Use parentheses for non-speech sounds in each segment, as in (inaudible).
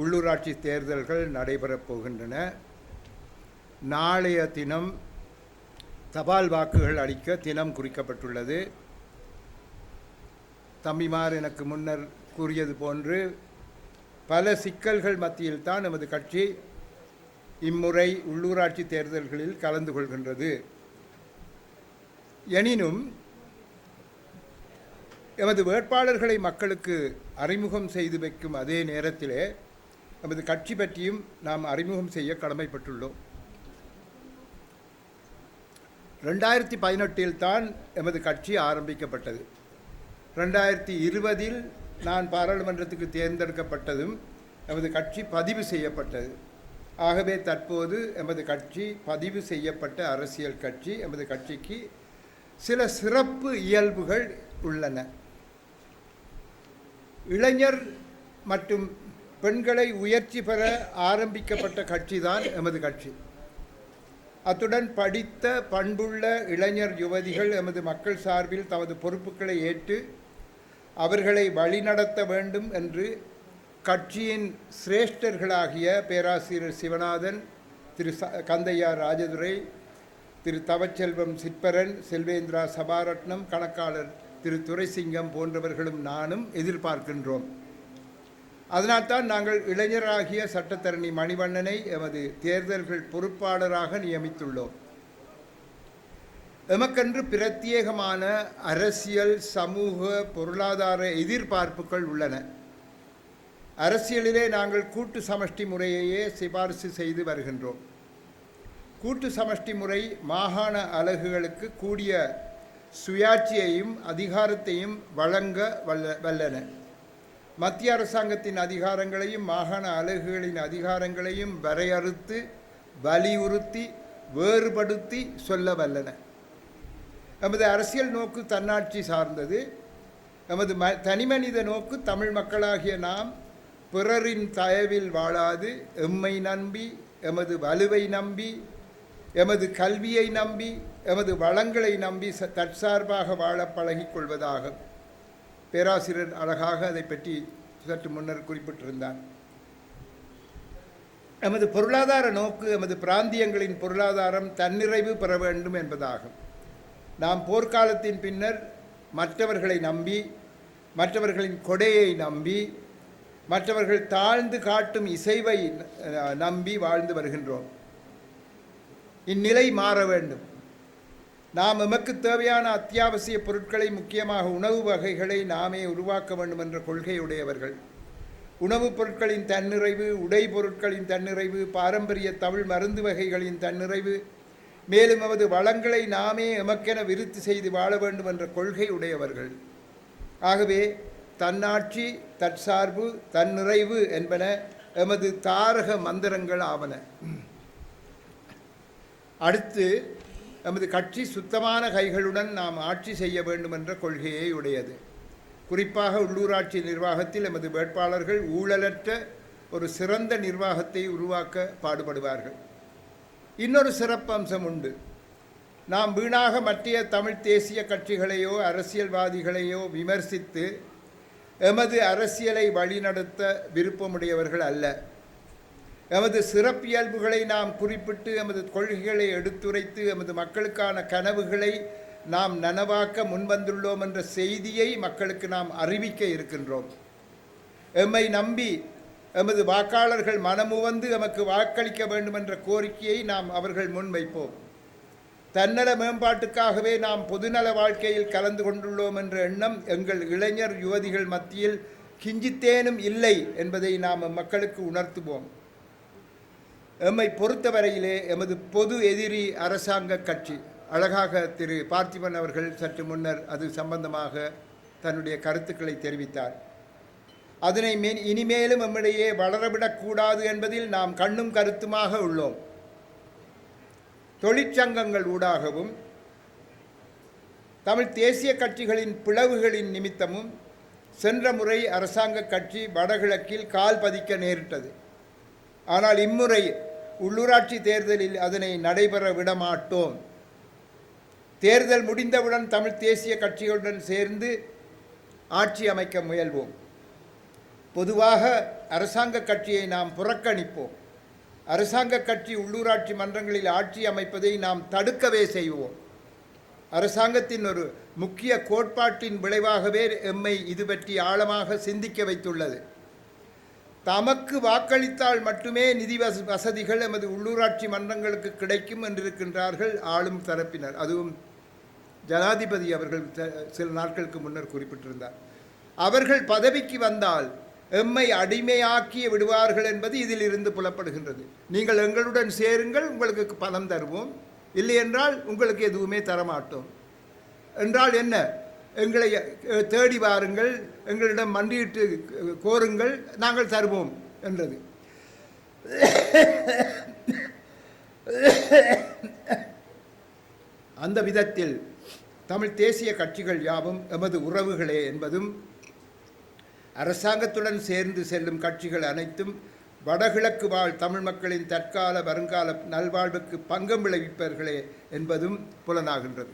உள்ளூராட்சி தேர்தல்கள் நடைபெறப் போகின்றன. நாளைய தினம் தபால் வாக்குகள் அளிக்க தினம் குறிக்கப்பட்டுள்ளது. தம்பிமார் எனக்கு முன்னர் கூறியது போன்று பல சிக்கல்கள் மத்தியில் தான் நமது கட்சி இம்முறை உள்ளூராட்சி தேர்தல்களில் கலந்து கொள்கின்றது. எனினும் எமது வேட்பாளர்களை மக்களுக்கு அறிமுகம் செய்து வைக்கும் அதே நேரத்திலே நமது கட்சி பற்றியும் நாம் அறிமுகம் செய்ய கடமைப்பட்டுள்ளோம். ரெண்டாயிரத்தி பதினெட்டில் தான் எமது கட்சி ஆரம்பிக்கப்பட்டது. ரெண்டாயிரத்தி இருபதில் நான் பாராளுமன்றத்துக்கு தேர்ந்தெடுக்கப்பட்டதும் எமது கட்சி பதிவு செய்யப்பட்டது. ஆகவே தற்போது எமது கட்சி பதிவு செய்யப்பட்ட அரசியல் கட்சி எமது கட்சிக்கு சில சிறப்பு இயல்புகள் உள்ளன. இளைஞர் மற்றும் பெண்களை உயர்ச்சி பெற ஆரம்பிக்கப்பட்ட கட்சிதான் எமது கட்சி. அத்துடன் படித்த பண்புள்ள இளைஞர் யுவதிகள் எமது மக்கள் சார்பில் தமது பொறுப்புகளை ஏற்று அவர்களை வழிநடத்த வேண்டும் என்று கட்சியின் சிரேஷ்டர்களாகிய பேராசிரியர் சிவநாதன் திரு ச கந்தையா ராஜதுரை திரு தவச்செல்வம் சிற்பரன் செல்வேந்திரா சபாரட்னம் கணக்காளர் திரு துரைசிங்கம் போன்றவர்களும் நானும் எதிர்பார்க்கின்றோம். அதனால்தான் நாங்கள் இளைஞராகிய சட்டத்தரணி மணிவண்ணனை எமது தேர்தல்கள் பொறுப்பாளராக நியமித்துள்ளோம். எமக்கென்று பிரத்யேகமான அரசியல் சமூக பொருளாதார எதிர்பார்ப்புகள் உள்ளன. அரசியலிலே நாங்கள் கூட்டு சமஷ்டி முறையையே சிபாரிசு செய்து வருகின்றோம். கூட்டு சமஷ்டி முறை மாகாண அலகுகளுக்கு கூடிய சுயாட்சியையும் அதிகாரத்தையும் வழங்க வல்ல வல்லன. மத்திய அரசாங்கத்தின் அதிகாரங்களையும் மாகாண அலகுகளின் அதிகாரங்களையும் வரையறுத்து வலியுறுத்தி வேறுபடுத்தி சொல்ல வல்லன. எமது அரசியல் நோக்கு தன்னாட்சி சார்ந்தது. எமது ம தனிமனித நோக்கு தமிழ் மக்களாகிய நாம் பிறரின் தயவில் வாழாது எம்மை நம்பி எமது வலுவை நம்பி எமது கல்வியை நம்பி எமது வளங்களை நம்பி ச தற்சார்பாக வாழ பழகிக் கொள்வதாகும். பேராசிரியர் அழகாக அதை பற்றி சற்று முன்னர் குறிப்பிட்டிருந்தார். எமது பொருளாதார நோக்கு நமது பிராந்தியங்களின் பொருளாதாரம் தன்னிறைவு பெற வேண்டும் என்பதாகும். நாம் போர்க்காலத்தின் பின்னர் மற்றவர்களை நம்பி மற்றவர்களின் கொடையை நம்பி மற்றவர்கள் தாழ்ந்து காட்டும் இசைவை நம்பி வாழ்ந்து வருகின்றோம். இந்நிலை மாற வேண்டும். நாம் எமக்கு தேவையான அத்தியாவசிய பொருட்களை முக்கியமாக உணவு வகைகளை நாமே உருவாக்க வேண்டும் என்ற கொள்கையுடையவர்கள். உணவுப் பொருட்களின் தன்னிறைவு உடை பொருட்களின் தன்னிறைவு பாரம்பரிய தமிழ் மருந்து வகைகளின் தன்னிறைவு மேலும் அவது வளங்களை நாமே எமக்கென விருத்தி செய்து வாழ வேண்டும் என்ற கொள்கை உடையவர்கள் ஆகவே தன்னாட்சி தற்சார்பு தன்னிறைவு என்பன எமது தாரக மந்திரங்கள் ஆவன. அடுத்து நமது கட்சி சுத்தமான கைகளுடன் நாம் ஆட்சி செய்ய வேண்டும் என்ற கொள்கையை உடையது. குறிப்பாக உள்ளூராட்சி நிர்வாகத்தில் எமது வேட்பாளர்கள் ஊழலற்ற ஒரு சிறந்த நிர்வாகத்தை உருவாக்க பாடுபடுவார்கள். இன்னொரு சிறப்பம்சம் உண்டு. நாம் வீணாக மற்றைய தமிழ் தேசிய கட்சிகளையோ அரசியல்வாதிகளையோ விமர்சித்து எமது அரசியலை வழிநடத்த விருப்பமுடையவர்கள் அல்ல. எமது சிறப்பியல்புகளை நாம் குறிப்பிட்டு எமது கொள்கைகளை எடுத்துரைத்து எமது மக்களுக்கான கனவுகளை நாம் நனவாக்க முன்வந்துள்ளோம் என்ற செய்தியை மக்களுக்கு நாம் அறிவிக்க இருக்கின்றோம். எம்மை நம்பி எமது வாக்காளர்கள் மனமுவந்து எமக்கு வாக்களிக்க வேண்டும் என்ற கோரிக்கையை நாம் அவர்கள் முன்வைப்போம் தன்னல மேம்பாட்டுக்காகவே நாம் பொதுநல வாழ்க்கையில் கலந்து கொண்டுள்ளோம் என்ற எண்ணம் எங்கள் இளைஞர் யுவதிகள் மத்தியில் கிஞ்சித்தேனும் இல்லை என்பதை நாம் மக்களுக்கு உணர்த்துவோம். எம்மை பொறுத்தவரையிலே எமது பொது எதிரி அரசாங்க கட்சி. அழகாக திரு பார்த்திபன் அவர்கள் சற்று முன்னர் அது சம்பந்தமாக தன்னுடைய கருத்துக்களை தெரிவித்தார். அதனை மே- இனிமேலும் நம்மிடையே வளரவிடக்கூடாது என்பதில் நாம் கண்ணும் கருத்துமாக உள்ளோம். தொழிற்சங்கங்கள் ஊடாகவும் தமிழ் தேசிய கட்சிகளின் பிளவுகளின் நிமித்தமும் சென்ற முறை அரசாங்க கட்சி வடகிழக்கில் கால் பதிக்க நேரிட்டது. ஆனால் இம்முறை உள்ளூராட்சி தேர்தலில் அதனை நடைபெற விடமாட்டோம். தேர்தல் முடிந்தவுடன் தமிழ் தேசிய கட்சிகளுடன் சேர்ந்து ஆட்சி அமைக்க முயல்வோம். பொதுவாக அரசாங்க கட்சியை நாம் புறக்கணிப்போம். அரசாங்க கட்சி உள்ளூராட்சி மன்றங்களில் ஆட்சி அமைப்பதை நாம் தடுக்கவே செய்வோம். அரசாங்கத்தின் ஒரு முக்கிய கோட்பாட்டின் விளைவாகவே எம்மை இது பற்றி ஆழமாக சிந்திக்க வைத்துள்ளது. தமக்கு வாக்களித்தால் மட்டுமே நிதி வச வசதிகள் எமது உள்ளூராட்சி மன்றங்களுக்கு கிடைக்கும் என்றிருக்கின்றார்கள் ஆளும் தரப்பினர். அதுவும் ஜனாதிபதி அவர்கள் சில நாட்களுக்கு முன்னர் குறிப்பிட்டிருந்தார். அவர்கள் பதவிக்கு வந்தால் எம்மை அடிமையாக்கி விடுவார்கள் என்பது இதில் இருந்து புலப்படுகின்றது. நீங்கள் எங்களுடன் சேருங்கள் உங்களுக்கு பணம் தருவோம். இல்லை என்றால் உங்களுக்கு எதுவுமே தரமாட்டோம். என்றால் என்ன? எங்களை தேடி வாருங்கள் எங்களிடம் மண்டியிட்டு கோருங்கள் நாங்கள் தருவோம் என்றது. அந்த விதத்தில் தமிழ் தேசிய கட்சிகள் யாவும் எமது உறவுகளே என்பதும் அரசாங்கத்துடன் சேர்ந்து செல்லும் கட்சிகள் அனைத்தும் வடகிழக்கு வாழ் தமிழ் மக்களின் தற்கால வருங்கால நல்வாழ்வுக்கு பங்கம் விளைவிப்பவர்களே என்பதும் புலனாகின்றது.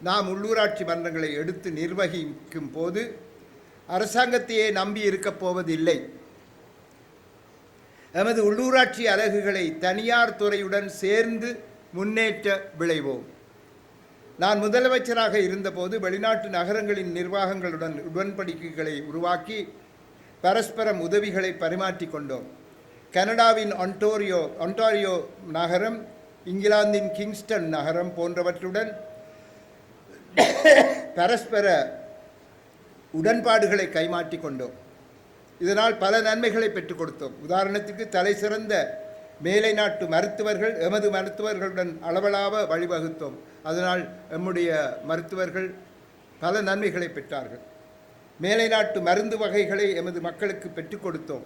நாம் உள்ளூராட்சி மன்றங்களை எடுத்து நிர்வகிக்கும் போது அரசாங்கத்தையே நம்பி இருக்கப் போவதில்லை. எமது உள்ளூராட்சி அலகுகளை தனியார் துறையுடன் சேர்ந்து முன்னேற்ற விளைவோம். நான் முதலமைச்சராக இருந்தபோது வெளிநாட்டு நகரங்களின் நிர்வாகங்களுடன் உடன்படிக்கைகளை உருவாக்கி பரஸ்பரம் உதவிகளை பரிமாற்றிக் கொண்டோம். கனடாவின் ஒன்டோரியோ ஒன்டாரியோ நகரம் இங்கிலாந்தின் கிங்ஸ்டன் நகரம் போன்றவற்றுடன் (coughs) பரஸ்பர உடன்பாடுகளை கைமாற்றிக் கொண்டோம். இதனால் பல நன்மைகளை பெற்றுக் கொடுத்தோம். உதாரணத்துக்கு தலை சிறந்த மேலை நாட்டு மருத்துவர்கள் எமது மருத்துவர்களுடன் அளவலாக வழிவகுத்தோம். அதனால் எம்முடைய மருத்துவர்கள் பல நன்மைகளை பெற்றார்கள். மேலை நாட்டு மருந்து வகைகளை எமது மக்களுக்கு பெற்றுக் கொடுத்தோம்.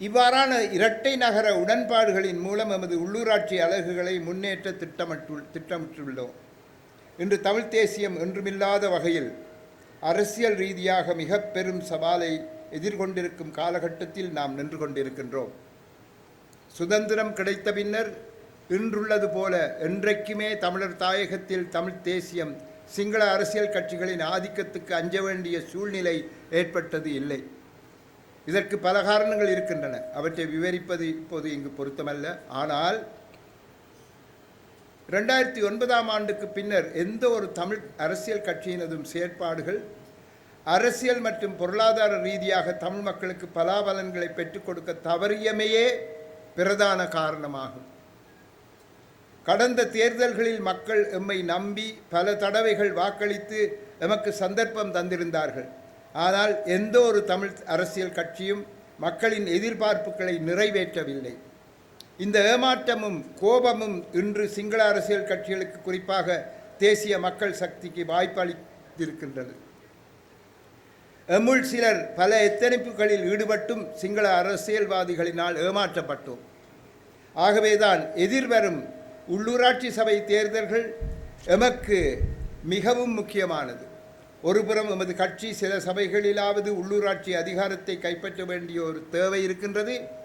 இவ்வாறான இரட்டை நகர உடன்பாடுகளின் மூலம் எமது உள்ளூராட்சி அலகுகளை முன்னேற்ற திட்டமிட்டு திட்டமிட்டுள்ளோம். இன்று தமிழ்த் தேசியம் என்றுமில்லாத வகையில் அரசியல் ரீதியாக மிக பெரும் சவாலை எதிர்கொண்டிருக்கும் காலகட்டத்தில் நாம் நின்று கொண்டிருக்கின்றோம். சுதந்திரம் கிடைத்த பின்னர் இன்றுள்ளது போல என்றைக்குமே தமிழர் தாயகத்தில் தமிழ்த் தேசியம் சிங்கள அரசியல் கட்சிகளின் ஆதிக்கத்துக்கு அஞ்ச வேண்டிய சூழ்நிலை ஏற்பட்டது இல்லை. இதற்கு பல காரணங்கள் இருக்கின்றன. அவற்றை விவரிப்பது இப்போது இங்கு பொருத்தமல்ல. ஆனால் ரெண்டாயிரத்தி ஒன்பதாம் ஆண்டுக்கு பின்னர் எந்த ஒரு தமிழ் அரசியல் கட்சியினதும் செயற்பாடுகள் அரசியல் மற்றும் பொருளாதார ரீதியாக தமிழ் மக்களுக்கு பலாபலன்களை பெற்றுக் கொடுக்க தவறியமையே பிரதான காரணமாகும். கடந்த தேர்தல்களில் மக்கள் எம்மை நம்பி பல தடவைகள் வாக்களித்து எமக்கு சந்தர்ப்பம் தந்திருந்தார்கள். ஆனால் எந்த ஒரு தமிழ் அரசியல் கட்சியும் மக்களின் எதிர்பார்ப்புகளை நிறைவேற்றவில்லை. இந்த ஏமாற்றமும் கோபமும் இன்று சிங்கள அரசியல் கட்சிகளுக்கு குறிப்பாக தேசிய மக்கள் சக்திக்கு வாய்ப்பளித்திருக்கின்றது. எம்முள் சிலர் பல எத்தனைப்புகளில் ஈடுபட்டும் சிங்கள அரசியல்வாதிகளினால் ஏமாற்றப்பட்டோம். ஆகவேதான் எதிர்வரும் உள்ளூராட்சி சபை தேர்தல்கள் எமக்கு மிகவும் முக்கியமானது. ஒருபுறம் எமது கட்சி சில சபைகளிலாவது உள்ளூராட்சி அதிகாரத்தை கைப்பற்ற வேண்டிய ஒரு தேவை இருக்கின்றது.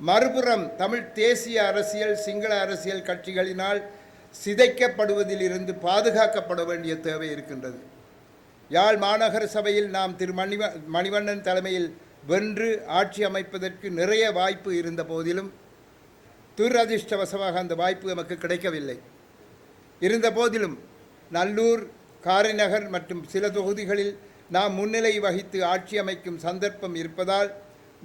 மறுபுறம் தமிழ் தேசிய அரசியல் சிங்கள அரசியல் கட்சிகளினால் சிதைக்கப்படுவதிலிருந்து பாதுகாக்கப்பட வேண்டிய தேவை இருக்கின்றது. யாழ் மாநகர சபையில் நாம் திரு மணிவ மணிவண்ணன் தலைமையில் வென்று ஆட்சி அமைப்பதற்கு நிறைய வாய்ப்பு இருந்த போதிலும் துரதிர்ஷ்டவசமாக அந்த வாய்ப்பு நமக்கு கிடைக்கவில்லை. இருந்த போதிலும் நல்லூர் காரைநகர் மற்றும் சில தொகுதிகளில் நாம் முன்னிலை வகித்து ஆட்சி அமைக்கும் சந்தர்ப்பம் இருப்பதால்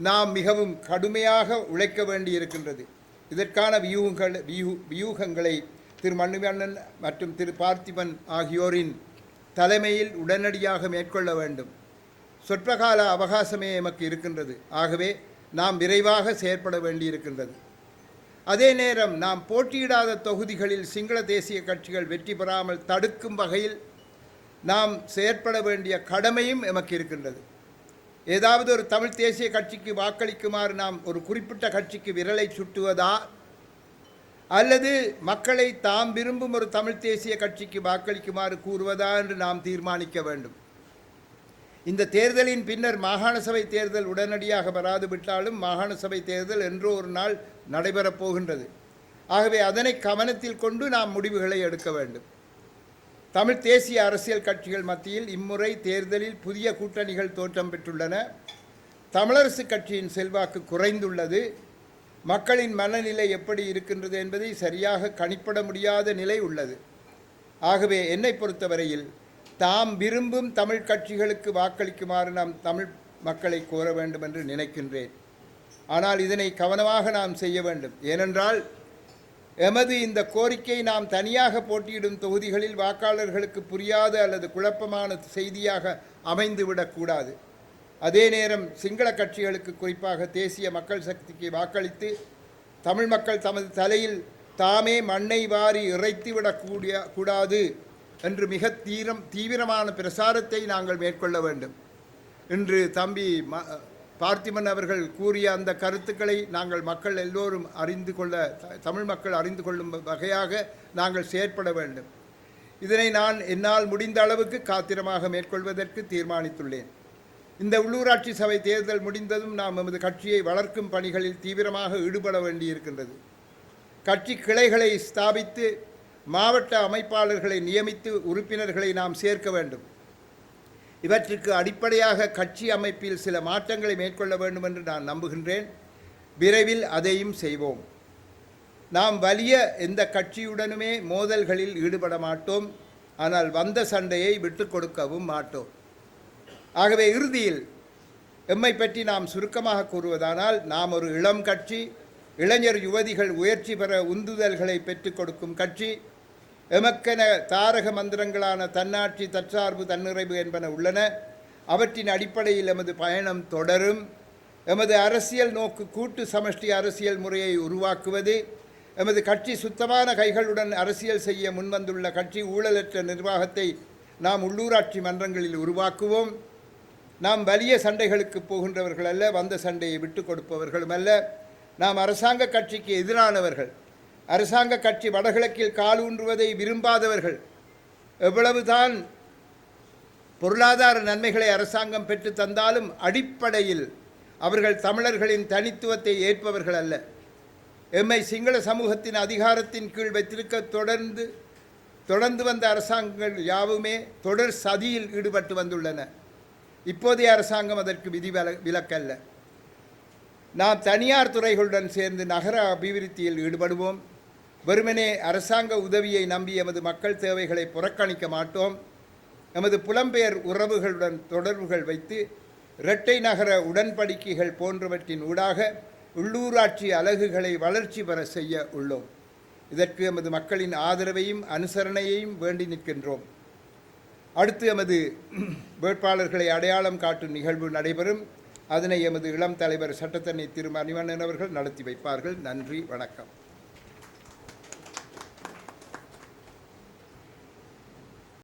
நாம் மிகவும் கடுமையாக உழைக்க வேண்டியிருக்கின்றது. இதற்கான வியூகங்கள் வியூ வியூகங்களை திரு மண்ணுமண்ணன் மற்றும் திரு பார்த்திபன் ஆகியோரின் தலைமையில் உடனடியாக மேற்கொள்ள வேண்டும். சொற்பகால அவகாசமே எமக்கு இருக்கின்றது. ஆகவே நாம் விரைவாக செயற்பட வேண்டியிருக்கின்றது. அதே நேரம் நாம் போட்டியிடாத தொகுதிகளில் சிங்கள தேசிய கட்சிகள் வெற்றி பெறாமல் தடுக்கும் வகையில் நாம் செயற்பட வேண்டிய கடமையும் எமக்கு இருக்கின்றது. ஏதாவது ஒரு தமிழ் தேசிய கட்சிக்கு வாக்களிக்குமாறு நாம் ஒரு குறிப்பிட்ட கட்சிக்கு விரலை சுட்டுவதா? அல்லது மக்களை தாம் விரும்பும் ஒரு தமிழ் தேசிய கட்சிக்கு வாக்களிக்குமாறு கூறுவதா என்று நாம் தீர்மானிக்க வேண்டும். இந்த தேர்தலின் பின்னர் மாகாண சபை தேர்தல் உடனடியாக வராது விட்டாலும் மாகாண சபை தேர்தல் என்றோ ஒரு நாள் நடைபெறப் போகின்றது. ஆகவே அதனை கவனத்தில் கொண்டு நாம் முடிவுகளை எடுக்க வேண்டும். தமிழ் தேசிய அரசியல் கட்சிகள் மத்தியில் இம்முறை தேர்தலில் புதிய கூட்டணிகள் தோற்றம் பெற்றுள்ளன. தமிழரசு கட்சியின் செல்வாக்கு குறைந்துள்ளது. மக்களின் மனநிலை எப்படி இருக்கின்றது என்பதை சரியாக கணிப்பிட முடியாத நிலை உள்ளது. ஆகவே என்னை பொறுத்தவரையில் தாம் விரும்பும் தமிழ் கட்சிகளுக்கு வாக்களிக்குமாறு நாம் தமிழ் மக்களை கோர வேண்டும் என்று நினைக்கின்றேன். ஆனால் இதனை கவனமாக நாம் செய்ய வேண்டும். ஏனென்றால் எமது இந்த கோரிக்கை நாம் தனியாக போட்டியிடும் தொகுதிகளில் வாக்காளர்களுக்கு புரியாத அல்லது குழப்பமான செய்தியாக அமைந்துவிடக்கூடாது அதே நேரம் சிங்கள கட்சிகளுக்கு குறிப்பாக தேசிய மக்கள் சக்திக்கு வாக்களித்து தமிழ் மக்கள் தமது தலையில் தாமே மண்ணை வாரி இறைத்துவிடக்கூடிய கூடாது என்று மிக தீரம் தீவிரமான பிரசாரத்தை நாங்கள் மேற்கொள்ள வேண்டும். இன்று தம்பி ம பார்த்திபன் அவர்கள் கூறிய அந்த கருத்துக்களை நாங்கள் மக்கள் எல்லோரும் அறிந்து கொள்ள த- தமிழ் மக்கள் அறிந்து கொள்ளும் வகையாக நாங்கள் செயற்பட வேண்டும். இதனை நான் என்னால் முடிந்த அளவுக்கு காத்திரமாக மேற்கொள்வதற்கு தீர்மானித்துள்ளேன். இந்த உள்ளூராட்சி சபை தேர்தல் முடிந்ததும் நாம் நமது கட்சியை வளர்க்கும் பணிகளில் தீவிரமாக ஈடுபட வேண்டியிருக்கின்றது. கட்சி கிளைகளை ஸ்தாபித்து மாவட்ட அமைப்பாளர்களை நியமித்து உறுப்பினர்களை நாம் சேர்க்க வேண்டும். இவற்றுக்கு அடிப்படையாக கட்சி அமைப்பில் சில மாற்றங்களை மேற்கொள்ள வேண்டும் என்று நான் நம்புகின்றேன். விரைவில் அதையும் செய்வோம். நாம் வலிய எந்த கட்சியுடனுமே மோதல்களில் ஈடுபட மாட்டோம். ஆனால் வந்த சண்டையை விட்டு கொடுக்கவும் மாட்டோம். ஆகவே இறுதியில் எம்மை பற்றி நாம் சுருக்கமாக கூறுவதானால் நாம் ஒரு இளம் கட்சி இளைஞர் யுவதிகள் உயர்ச்சி பெற உந்துதல்களை பெற்றுக் கொடுக்கும் கட்சி எமக்கென தாரக மந்திரங்களான தன்னாட்சி தற்சார்பு தன்னிறைவு என்பன உள்ளன. அவற்றின் அடிப்படையில் எமது பயணம் தொடரும். எமது அரசியல் நோக்கு கூட்டு சமஷ்டி அரசியல் முறையை உருவாக்குவது. எமது கட்சி சுத்தமான கைகளுடன் அரசியல் செய்ய முன்வந்துள்ள கட்சி ஊழலற்ற நிர்வாகத்தை நாம் உள்ளூராட்சி மன்றங்களில் உருவாக்குவோம். நாம் வலிய சண்டைகளுக்கு போகின்றவர்கள் அல்ல வந்த சண்டையை விட்டு கொடுப்பவர்களும் அல்ல. நாம் அரசாங்க கட்சிக்கு எதிரானவர்கள். அரசாங்க கட்சி வடகிழக்கில் காலூன்றுவதை விரும்பாதவர்கள் எவ்வளவுதான் பொருளாதார நன்மைகளை அரசாங்கம் பெற்று தந்தாலும் அடிப்படையில் அவர்கள் தமிழர்களின் தனித்துவத்தை ஏற்பவர்கள் அல்ல. எம்மை சிங்கள சமூகத்தின் அதிகாரத்தின் கீழ் வைத்திருக்க தொடர்ந்து தொடர்ந்து வந்த அரசாங்கங்கள் யாவுமே தொடர் சதியில் ஈடுபட்டு வந்துள்ளன. இப்போதைய அரசாங்கம் அதற்கு விதி விலக்கல்ல. நாம் தனியார் துறைகளுடன் சேர்ந்து நகர அபிவிருத்தியில் ஈடுபடுவோம். வெறுமனே அரசாங்க உதவியை நம்பி எமது மக்கள் தேவைகளை புறக்கணிக்க மாட்டோம். எமது புலம்பெயர் உறவுகளுடன் தொடர்புகள் வைத்து இரட்டை நகர உடன்படிக்கைகள் போன்றவற்றின் ஊடாக உள்ளூராட்சி அலகுகளை வளர்ச்சி பெற செய்ய உள்ளோம். இதற்கு எமது மக்களின் ஆதரவையும் அனுசரணையையும் வேண்டி நிற்கின்றோம். அடுத்து எமது வேட்பாளர்களை அடையாளம் காட்டும் நிகழ்வு நடைபெறும். அதனை எமது இளம் தலைவர் சட்டத்தண்ணி திரு மணிவண்ணன் அவர்கள் நடத்தி வைப்பார்கள். நன்றி வணக்கம்.